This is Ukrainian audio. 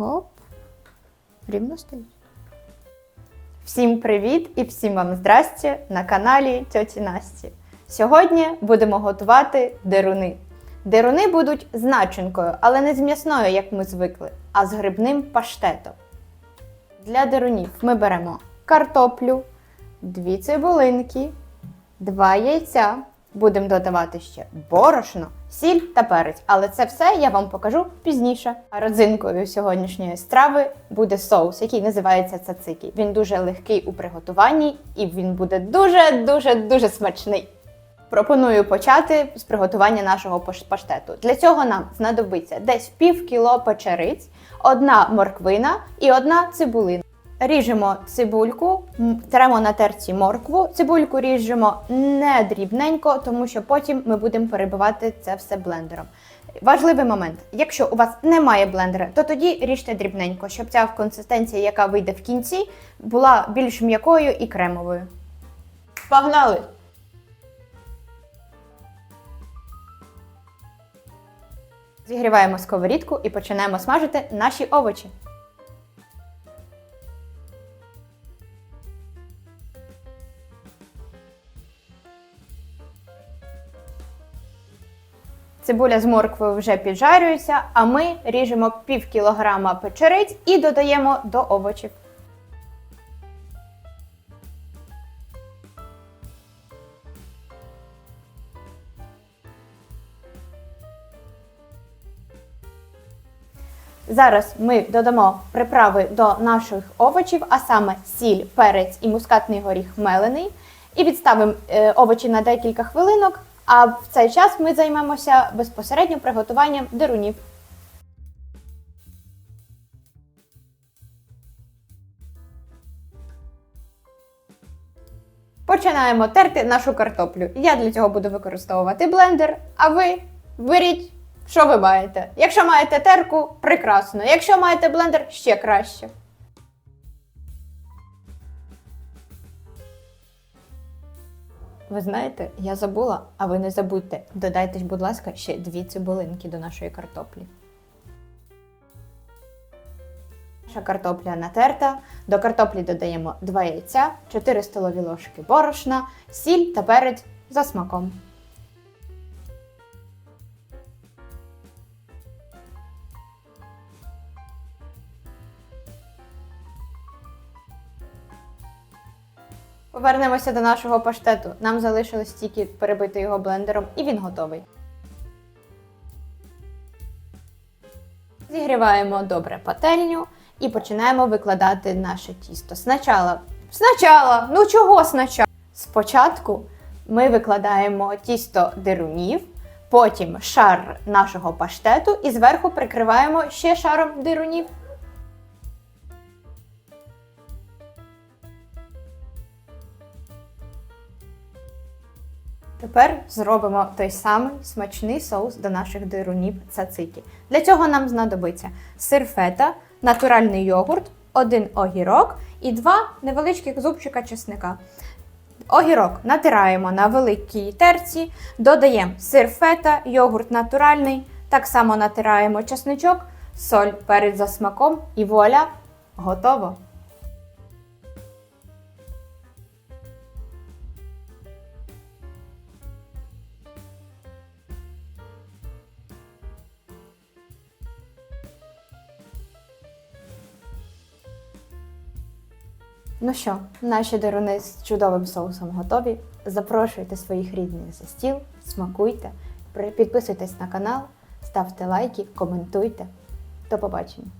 Гоп. Рівно стоїть. Всім привіт і всім вам здрасті на каналі Тьоті Насті. Сьогодні будемо готувати деруни. Деруни будуть з начинкою, але не з м'ясною, як ми звикли, а з грибним паштетом. Для дерунів ми беремо картоплю, дві цибулинки, два яйця. Будемо додавати ще борошно, сіль та перець, але це все я вам покажу пізніше. Родзинкою сьогоднішньої страви буде соус, який називається цацикі. Він дуже легкий у приготуванні і він буде дуже дуже смачний. Пропоную почати з приготування нашого паштету. Для цього нам знадобиться десь пів кіло печериць, одна морквина і одна цибулина. Ріжемо цибульку, тремо на терці моркву. Цибульку ріжемо не дрібненько, тому що потім ми будемо перебивати це все блендером. Важливий момент: якщо у вас немає блендера, то тоді ріжте дрібненько, щоб ця консистенція, яка вийде в кінці, була більш м'якою і кремовою. Погнали! Зігріваємо сковорідку і починаємо смажити наші овочі. Цибуля з морквою вже піджарюється, а ми ріжемо пів кілограма печериць і додаємо до овочів. Зараз ми додамо приправи до наших овочів, а саме сіль, перець і мускатний горіх мелений. І відставимо е, овочі на декілька хвилинок. А в цей час ми займемося безпосередньо приготуванням дерунів. Починаємо терти нашу картоплю. Я для цього буду використовувати блендер, а ви беріть, що ви маєте. Якщо маєте терку, прекрасно. Якщо маєте блендер, ще краще. Ви знаєте, я забула, а ви не забудьте. Додайте, будь ласка, ще дві цибулинки до нашої картоплі. Наша картопля натерта. До картоплі додаємо 2 яйця, 4 столові ложки борошна, сіль та перець за смаком. Повернемося до нашого паштету. Нам залишилось тільки перебити його блендером, і він готовий. Зігріваємо добре пательню і починаємо викладати наше тісто. Спочатку, спочатку, ну чого спочатку? Спочатку ми викладаємо тісто дирунів, потім шар нашого паштету і зверху прикриваємо ще шаром дирунів. Тепер зробимо той самий смачний соус до наших дирунів цацикі. Для цього нам знадобиться сир фета, натуральний йогурт, один огірок і два невеличких зубчика чесника. Огірок натираємо на великій терці, додаємо сир фета, йогурт натуральний, так само натираємо чесничок, соль перець за смаком і вуаля, готово! Ну що, наші деруни з чудовим соусом готові. Запрошуйте своїх рідних за стіл, смакуйте, підписуйтесь на канал, ставте лайки, коментуйте. До побачення!